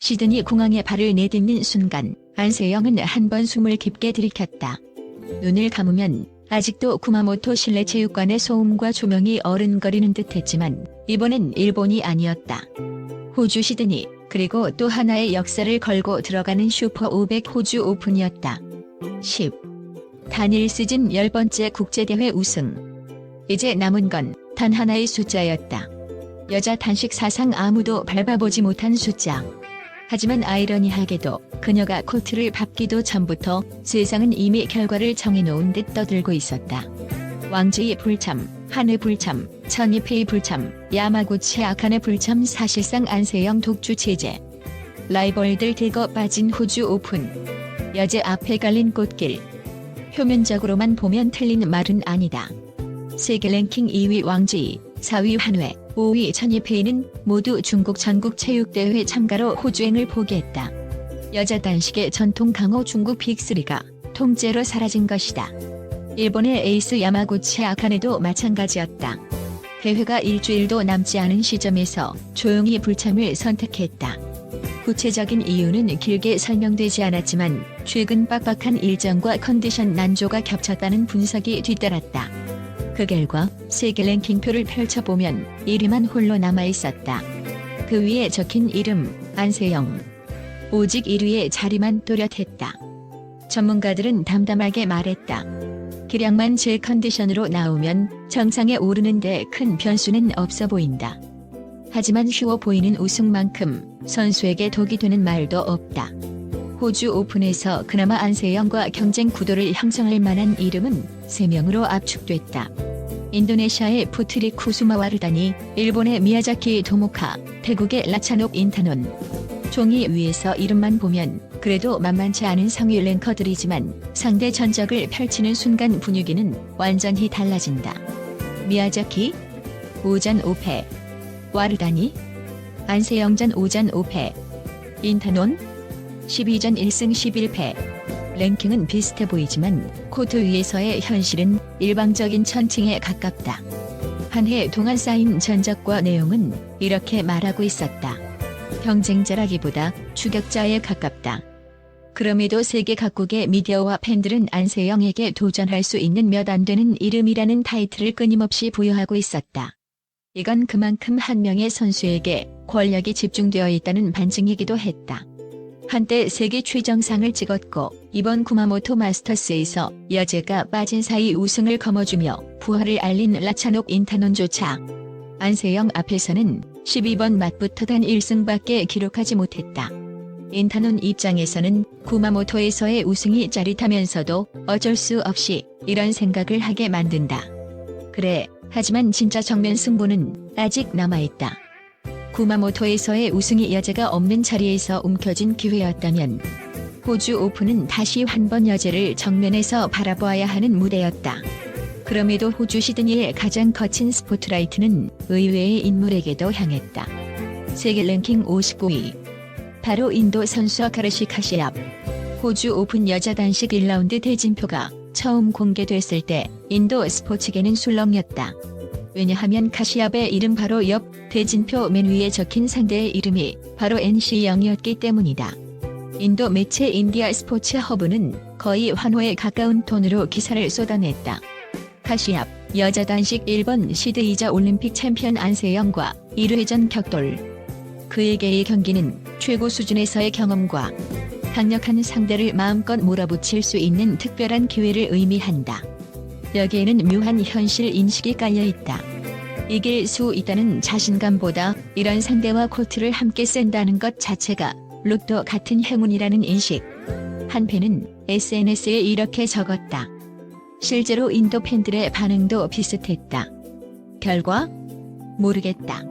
시드니 공항에 발을 내딛는 순간 안세영은 한 번 숨을 깊게 들이켰다. 눈을 감으면 아직도 구마모토 실내 체육관의 소음과 조명이 어른거리는 듯했지만 이번엔 일본이 아니었다. 호주 시드니 그리고 또 하나의 역사를 걸고 들어가는 슈퍼 500 호주 오픈이었다. 10. 단일 시즌 10번째 국제대회 우승. 이제 남은 건 단 하나의 숫자였다. 여자 단식 사상 아무도 밟아보지 못한 숫자. 하지만 아이러니하게도 그녀가 코트를 밟기도 전부터 세상은 이미 결과를 정해놓은 듯 떠들고 있었다. 왕주의 불참, 한의 불참, 천이페이 불참, 야마구치 아칸의 불참 사실상 안세영 독주 체제. 라이벌들 들고 빠진 호주 오픈. 여제 앞에 갈린 꽃길. 표면적으로만 보면 틀린 말은 아니다. 세계 랭킹 2위 왕지, 4위 한회, 5위 천이페이는 모두 중국 전국체육대회 참가로 호주행을 포기했다. 여자 단식의 전통 강호 중국 빅3가 통째로 사라진 것이다. 일본의 에이스 야마구치 아카네도 마찬가지였다. 대회가 일주일도 남지 않은 시점에서 조용히 불참을 선택했다. 구체적인 이유는 길게 설명되지 않았지만 최근 빡빡한 일정과 컨디션 난조가 겹쳤다는 분석이 뒤따랐다. 그 결과 세계 랭킹표를 펼쳐보면 1위만 홀로 남아있었다. 그 위에 적힌 이름 안세영. 오직 1위의 자리만 또렷했다. 전문가들은 담담하게 말했다. 기량만 제 컨디션으로 나오면 정상에 오르는데 큰 변수는 없어 보인다. 하지만 쉬워 보이는 우승만큼 선수에게 독이 되는 말도 없다. 호주 오픈에서 그나마 안세영과 경쟁 구도를 형성할 만한 이름은 3명으로 압축됐다. 인도네시아의 푸트리 쿠수마와르다니, 일본의 미야자키 도모카, 태국의 라차녹 인타논. 종이 위에서 이름만 보면 그래도 만만치 않은 상위 랭커들이지만 상대 전적을 펼치는 순간 분위기는 완전히 달라진다. 미야자키 5전 5패 와르다니 안세영전 5전 5패 인타논 12전 1승 11패 랭킹은 비슷해 보이지만 코트 위에서의 현실은 일방적인 천칭에 가깝다. 한 해 동안 쌓인 전적과 내용은 이렇게 말하고 있었다. 경쟁자라기보다 추격자에 가깝다. 그럼에도 세계 각국의 미디어와 팬들은 안세영에게 도전할 수 있는 몇 안 되는 이름이라는 타이틀을 끊임없이 부여하고 있었다. 이건 그만큼 한 명의 선수에게 권력이 집중되어 있다는 반증이기도 했다. 한때 세계 최정상을 찍었고 이번 구마모토 마스터스에서 여제가 빠진 사이 우승을 거머쥐며 부활을 알린 라차녹 인타논조차 안세영 앞에서는 12번 맞부터 단 1승밖에 기록하지 못했다. 인타논 입장에서는 구마모토에서의 우승이 짜릿하면서도 어쩔 수 없이 이런 생각을 하게 만든다. 그래, 하지만 진짜 정면 승부는 아직 남아있다. 구마모토에서의 우승이 여제가 없는 자리에서 움켜진 기회였다면 호주 오픈은 다시 한 번 여제를 정면에서 바라보아야 하는 무대였다. 그럼에도 호주 시드니의 가장 거친 스포트라이트는 의외의 인물에게도 향했다. 세계 랭킹 59위. 바로 인도 선수 아카르시 카시압. 호주 오픈 여자 단식 1라운드 대진표가 처음 공개됐을 때 인도 스포츠계는 술렁였다. 왜냐하면 카시압의 이름 바로 옆 대진표 맨 위에 적힌 상대의 이름이 바로 NC0이었기 때문이다. 인도 매체 인디아 스포츠 허브는 거의 환호에 가까운 톤으로 기사를 쏟아냈다. 카시압 여자 단식 1번 시드이자 올림픽 챔피언 안세영과 1회전 격돌. 그에게의 경기는 최고 수준에서의 경험과 강력한 상대를 마음껏 몰아붙일 수 있는 특별한 기회를 의미한다. 여기에는 묘한 현실 인식이 깔려 있다. 이길 수 있다는 자신감보다 이런 상대와 코트를 함께 쓴다는 것 자체가 로또 같은 행운이라는 인식. 한 팬은 SNS에 이렇게 적었다. 실제로 인도 팬들의 반응도 비슷했다. 결과? 모르겠다.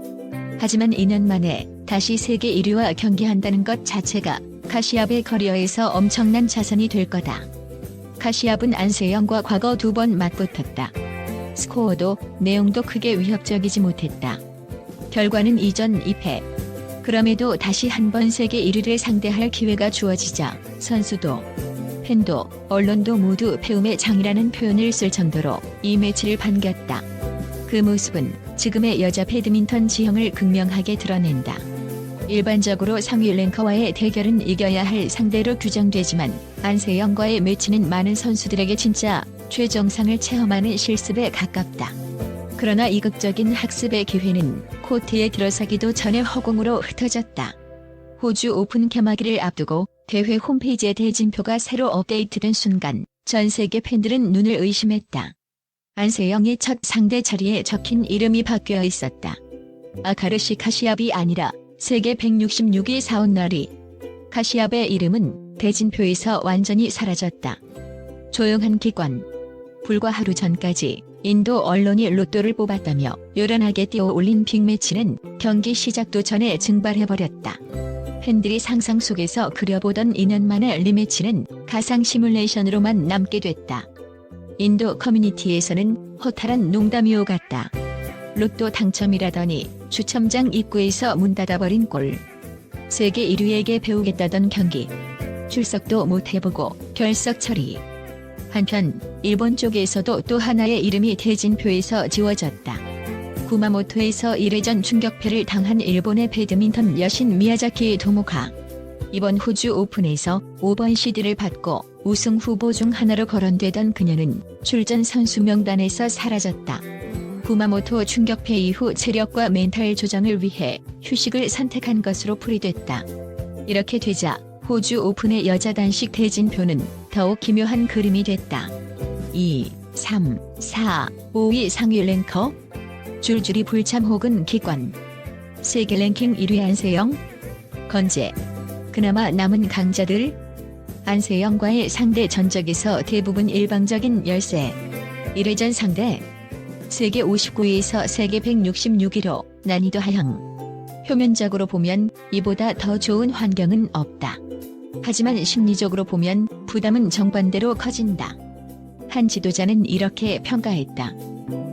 하지만 2년 만에 다시 세계 1위와 경기한다는 것 자체가 카시압의 커리어에서 엄청난 자산이 될 거다. 카시압은 안세영과 과거 두 번 맞붙었다. 스코어도 내용도 크게 위협적이지 못했다. 결과는 이전 2패. 그럼에도 다시 한 번 세계 1위를 상대할 기회가 주어지자 선수도 팬도 언론도 모두 배움의 장이라는 표현을 쓸 정도로 이 매치를 반겼다. 그 모습은 지금의 여자 배드민턴 지형을 극명하게 드러낸다. 일반적으로 상위 랭커와의 대결은 이겨야 할 상대로 규정되지만 안세영과의 매치는 많은 선수들에게 진짜 최정상을 체험하는 실습에 가깝다. 그러나 이극적인 학습의 기회는 코트에 들어서기도 전에 허공으로 흩어졌다. 호주 오픈 개막일을 앞두고 대회 홈페이지에 대진표가 새로 업데이트된 순간 전 세계 팬들은 눈을 의심했다. 안세영의 첫 상대 자리에 적힌 이름이 바뀌어 있었다. 아카르시 카시압이 아니라 세계 166위 사온나리. 카시압의 이름은 대진표에서 완전히 사라졌다. 조용한 기관. 불과 하루 전까지 인도 언론이 로또를 뽑았다며 요란하게 띄워올린 빅매치는 경기 시작도 전에 증발해버렸다. 팬들이 상상 속에서 그려보던 2년 만의 리매치는 가상 시뮬레이션으로만 남게 됐다. 인도 커뮤니티에서는 허탈한 농담이 오갔다. 로또 당첨이라더니 주첨장 입구에서 문 닫아버린 꼴. 세계 1위에게 배우겠다던 경기. 출석도 못 해보고 결석 처리. 한편 일본 쪽에서도 또 하나의 이름이 대진표에서 지워졌다. 구마모토에서 1회전 충격패를 당한 일본의 배드민턴 여신 미야자키 도모카. 이번 호주 오픈에서 5번 시드를 받고 우승 후보 중 하나로 거론되던 그녀는 출전 선수 명단에서 사라졌다. 구마모토 충격패 이후 체력과 멘탈 조정을 위해 휴식을 선택한 것으로 풀이됐다. 이렇게 되자 호주 오픈의 여자 단식 대진표는 더욱 기묘한 그림이 됐다. 2, 3, 4, 5위 상위 랭커 줄줄이 불참 혹은 기관 세계 랭킹 1위 안세영 건재 그나마 남은 강자들 안세영과의 상대 전적에서 대부분 일방적인 열세 1회전 상대 세계 59위에서 세계 166위로 난이도 하향 표면적으로 보면 이보다 더 좋은 환경은 없다. 하지만 심리적으로 보면 부담은 정반대로 커진다. 한 지도자는 이렇게 평가했다.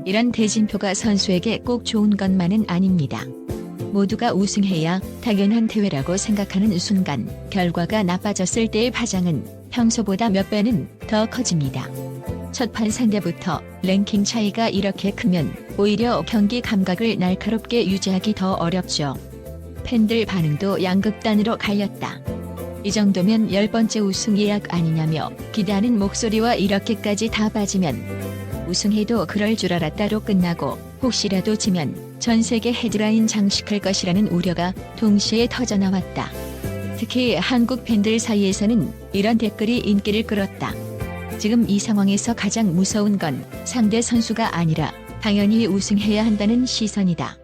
이런 대진표가 선수에게 꼭 좋은 것만은 아닙니다. 모두가 우승해야 당연한 대회라고 생각하는 순간 결과가 나빠졌을 때의 파장은 평소보다 몇 배는 더 커집니다. 첫판 상대부터 랭킹 차이가 이렇게 크면 오히려 경기 감각을 날카롭게 유지하기 더 어렵죠. 팬들 반응도 양극단으로 갈렸다. 이 정도면 열 번째 우승 예약 아니냐며 기대하는 목소리와 이렇게까지 다 빠지면 우승해도 그럴 줄 알았다로 끝나고 혹시라도 지면 전 세계 헤드라인 장식할 것이라는 우려가 동시에 터져나왔다. 특히 한국 팬들 사이에서는 이런 댓글이 인기를 끌었다. 지금 이 상황에서 가장 무서운 건 상대 선수가 아니라 당연히 우승해야 한다는 시선이다.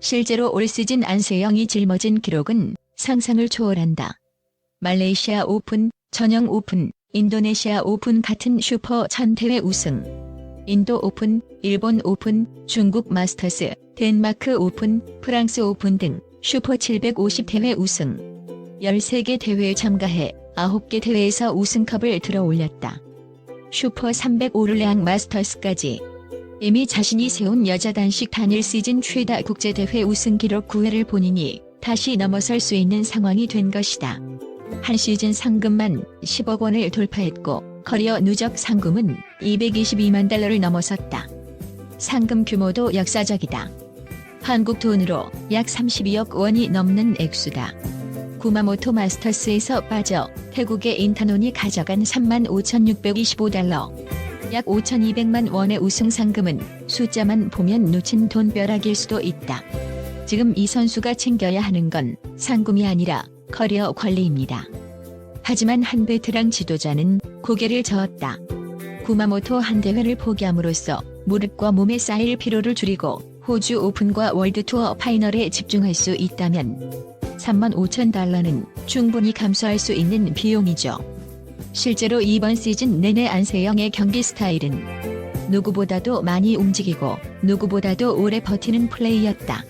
실제로 올 시즌 안세영이 짊어진 기록은 상상을 초월한다. 말레이시아 오픈, 전형 오픈, 인도네시아 오픈 같은 슈퍼 천대회 우승. 인도 오픈, 일본 오픈, 중국 마스터스, 덴마크 오픈, 프랑스 오픈 등 슈퍼 750 대회 우승. 13개 대회에 참가해 9개 대회에서 우승컵을 들어 올렸다. 슈퍼 305르레앙 마스터스까지 이미 자신이 세운 여자 단식 단일 시즌 최다 국제대회 우승 기록 9회를 본인이 다시 넘어설 수 있는 상황이 된 것이다. 한 시즌 상금만 10억 원을 돌파했고 커리어 누적 상금은 222만 달러를 넘어섰다. 상금 규모도 역사적이다. 한국 돈으로 약 32억 원이 넘는 액수다. 구마모토 마스터스에서 빠져 태국의 인타논이 가져간 35,625달러. 약 5,200만 원의 우승 상금은 숫자만 보면 놓친 돈벼락일 수도 있다. 지금 이 선수가 챙겨야 하는 건 상금이 아니라 커리어 관리입니다. 하지만 한 베테랑 지도자는 고개를 저었다. 구마모토 한 대회를 포기함으로써 무릎과 몸에 쌓일 피로를 줄이고 호주 오픈과 월드 투어 파이널에 집중할 수 있다면 3만 5천 달러는 충분히 감수할 수 있는 비용이죠. 실제로 이번 시즌 내내 안세영의 경기 스타일은 누구보다도 많이 움직이고 누구보다도 오래 버티는 플레이였다.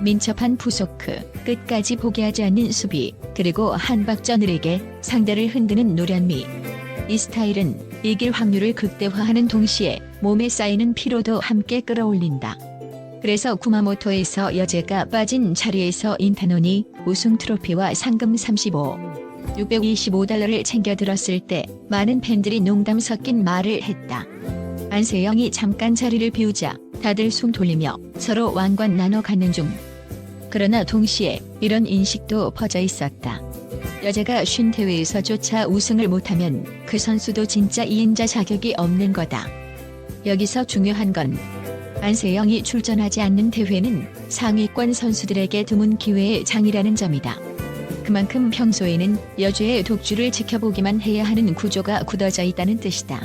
민첩한 푸소크, 끝까지 포기하지 않는 수비, 그리고 한박전을에게 상대를 흔드는 노련미. 이 스타일은 이길 확률을 극대화하는 동시에 몸에 쌓이는 피로도 함께 끌어올린다. 그래서 구마모토에서 여제가 빠진 자리에서 인타논이 우승 트로피와 상금 35, 625달러를 챙겨 들었을 때 많은 팬들이 농담 섞인 말을 했다. 안세영이 잠깐 자리를 비우자 다들 숨 돌리며 서로 왕관 나눠 갖는 중. 그러나 동시에 이런 인식도 퍼져 있었다. 여자가 쉰 대회에서조차 우승을 못하면 그 선수도 진짜 2인자 자격이 없는 거다. 여기서 중요한 건 안세영이 출전하지 않는 대회는 상위권 선수들에게 드문 기회의 장이라는 점이다. 그만큼 평소에는 여주의 독주를 지켜보기만 해야 하는 구조가 굳어져 있다는 뜻이다.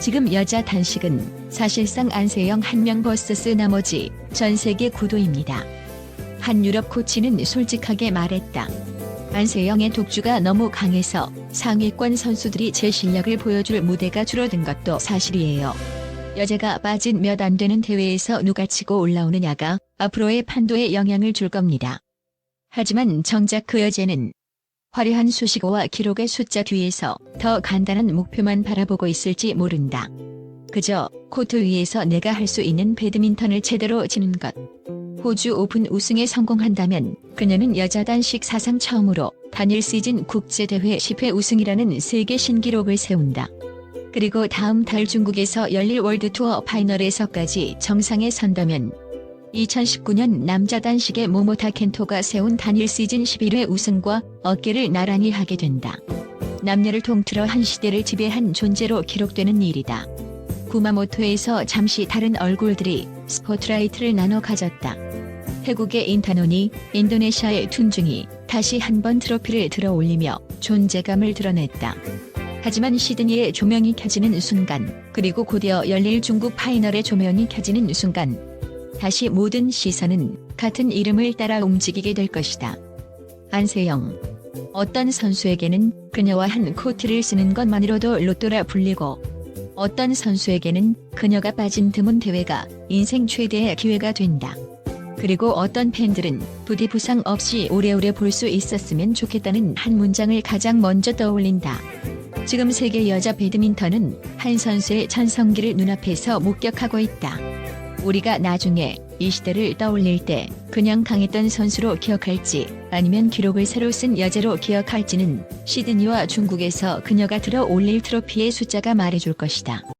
지금 여자 단식은 사실상 안세영 한명 vs 나머지 전 세계 구도입니다. 한 유럽 코치는 솔직하게 말했다. 안세영의 독주가 너무 강해서 상위권 선수들이 제 실력을 보여줄 무대가 줄어든 것도 사실이에요. 여자가 빠진 몇 안 되는 대회에서 누가 치고 올라오느냐가 앞으로의 판도에 영향을 줄 겁니다. 하지만 정작 그 여제는 화려한 수식어와 기록의 숫자 뒤에서 더 간단한 목표만 바라보고 있을지 모른다. 그저 코트 위에서 내가 할 수 있는 배드민턴을 제대로 치는 것. 호주 오픈 우승에 성공한다면 그녀는 여자 단식 사상 처음으로 단일 시즌 국제대회 10회 우승이라는 세계 신기록을 세운다. 그리고 다음 달 중국에서 열릴 월드투어 파이널에서까지 정상에 선다면 2019년 남자 단식의 모모타 켄토가 세운 단일 시즌 11회 우승과 어깨를 나란히 하게 된다. 남녀를 통틀어 한 시대를 지배한 존재로 기록되는 일이다. 구마모토에서 잠시 다른 얼굴들이 스포트라이트를 나눠 가졌다. 태국의 인타논이 인도네시아의 툰중이 다시 한번 트로피를 들어 올리며 존재감을 드러냈다. 하지만 시드니의 조명이 켜지는 순간, 그리고 곧이어 열릴 중국 파이널의 조명이 켜지는 순간, 다시 모든 시선은 같은 이름을 따라 움직이게 될 것이다. 안세영. 어떤 선수에게는 그녀와 한 코트를 쓰는 것만으로도 로또라 불리고, 어떤 선수에게는 그녀가 빠진 드문 대회가 인생 최대의 기회가 된다. 그리고 어떤 팬들은 부디 부상 없이 오래오래 볼 수 있었으면 좋겠다는 한 문장을 가장 먼저 떠올린다. 지금 세계 여자 배드민턴은 한 선수의 전성기를 눈앞에서 목격하고 있다. 우리가 나중에 이 시대를 떠올릴 때 그냥 강했던 선수로 기억할지 아니면 기록을 새로 쓴 여제로 기억할지는 시드니와 중국에서 그녀가 들어 올릴 트로피의 숫자가 말해줄 것이다.